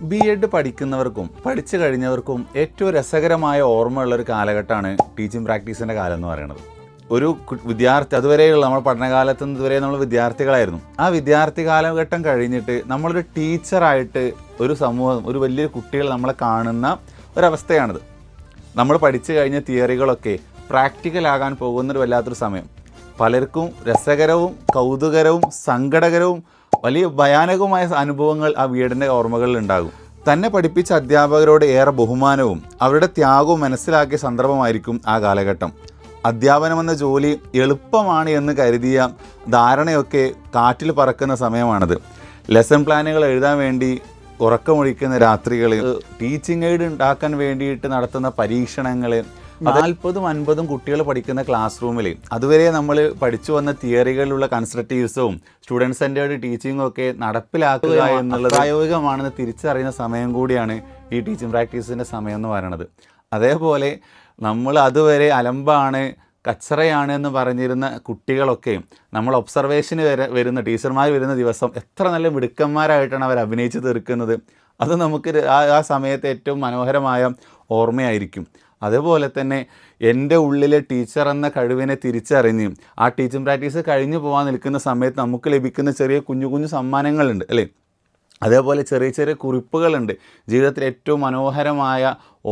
B Ed പഠിക്കുന്നവർക്കും പഠിച്ചു കഴിഞ്ഞവർക്കും ഏറ്റവും രസകരമായ ഓർമ്മയുള്ള ഒരു കാലഘട്ടമാണ് ടീച്ചിങ് പ്രാക്ടീസിന്റെ കാലം എന്ന് പറയുന്നത്. ഒരു വിദ്യാർത്ഥി അതുവരെയുള്ള നമ്മൾ പഠനകാലത്ത് ഇതുവരെ നമ്മൾ വിദ്യാർത്ഥികളായിരുന്നു. ആ വിദ്യാർത്ഥി കാലഘട്ടം കഴിഞ്ഞിട്ട് നമ്മളൊരു ടീച്ചറായിട്ട് ഒരു സമൂഹം ഒരു വലിയൊരു കുട്ടികൾ നമ്മളെ കാണുന്ന ഒരവസ്ഥയാണിത്. നമ്മൾ പഠിച്ചു കഴിഞ്ഞ തിയറികളൊക്കെ പ്രാക്ടിക്കലാകാൻ പോകുന്നൊരു വല്ലാത്തൊരു സമയം. പലർക്കും രസകരവും കൗതുകരവും സങ്കടകരവും വലിയ ഭയാനകമായ അനുഭവങ്ങൾ ആ വീടിന്റെ ഓർമ്മകളിൽ ഉണ്ടാകും. തന്നെ പഠിപ്പിച്ച അധ്യാപകരോട് ഏറെ ബഹുമാനവും അവരുടെ ത്യാഗവും മനസ്സിലാക്കിയ സന്ദർഭമായിരിക്കും ആ കാലഘട്ടം. അധ്യാപനമെന്ന ജോലി എളുപ്പമാണ് എന്ന് കരുതിയ ധാരണയൊക്കെ കാറ്റിൽ പറക്കുന്ന സമയമാണത്. ലെസൺ പ്ലാനുകൾ എഴുതാൻ വേണ്ടി ഉറക്കമൊഴിക്കുന്ന രാത്രികളിൽ ടീച്ചിങ് എയ്ഡ് ഉണ്ടാക്കാൻ വേണ്ടിയിട്ട് നടത്തുന്ന പരീക്ഷണങ്ങൾ നാൽപ്പതും അൻപതും കുട്ടികൾ പഠിക്കുന്ന ക്ലാസ് റൂമിൽ അതുവരെ നമ്മൾ പഠിച്ചു വന്ന തിയറികളിലുള്ള കൺസ്ട്രക്റ്റീവ്സും സ്റ്റുഡന്റ് സെന്റേർഡ് ടീച്ചിങ്ങും ഒക്കെ നടപ്പിലാക്കുക എന്നുള്ളത് പ്രായോഗികമാണെന്ന് തിരിച്ചറിയുന്ന സമയം കൂടിയാണ് ഈ ടീച്ചിങ് പ്രാക്ടീസിന്റെ സമയം എന്ന് പറയുന്നത്. അതേപോലെ നമ്മൾ അതുവരെ അലമ്പാണ് കച്ചറയാണ് എന്ന് പറഞ്ഞിരുന്ന കുട്ടികളൊക്കെയും നമ്മൾ ഒബ്സർവേഷന് വരെ വരുന്ന ടീച്ചർമാർ വരുന്ന ദിവസം എത്ര നല്ല മിടുക്കന്മാരായിട്ടാണ് അവർ അഭിനയിച്ച് തീർക്കുന്നത്. അത് നമുക്ക് ആ സമയത്ത് ഏറ്റവും മനോഹരമായ ഓർമ്മയായിരിക്കും. അതുപോലെ തന്നെ എന്റെ ഉള്ളിലെ ടീച്ചർ എന്ന കഴിവിനെ തിരിച്ചറിഞ്ഞ് ആ ടീച്ചിങ് പ്രാക്ടീസ് കഴിഞ്ഞു പോകാൻ നിൽക്കുന്ന സമയത്ത് നമുക്ക് ലഭിക്കുന്ന ചെറിയ കുഞ്ഞു കുഞ്ഞു സമ്മാനങ്ങളുണ്ട് അല്ലേ? അതേപോലെ ചെറിയ ചെറിയ കുറിപ്പുകളുണ്ട്. ജീവിതത്തിൽ ഏറ്റവും മനോഹരമായ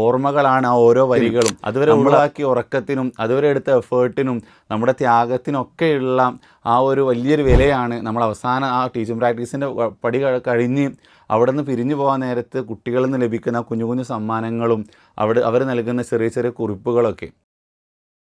ഓർമ്മകളാണ് ആ ഓരോ വരികളും. അതുവരെ ഉള്ളാക്കിയ ഉറക്കത്തിനും അതുവരെ എടുത്ത എഫേർട്ടിനും നമ്മുടെ ത്യാഗത്തിനൊക്കെയുള്ള ആ ഒരു വലിയൊരു വിലയാണ് നമ്മൾ അവസാനം ആ ടീച്ചിങ് പ്രാക്ടീസിന്റെ പടി കഴിഞ്ഞ് അവിടെ നിന്ന് പിരിഞ്ഞു പോകാൻ നേരത്ത് കുട്ടികളിൽ നിന്ന് ലഭിക്കുന്ന കുഞ്ഞു കുഞ്ഞു സമ്മാനങ്ങളും അവിടെ അവർ നൽകുന്ന ചെറിയ ചെറിയ കുറിപ്പുകളൊക്കെ.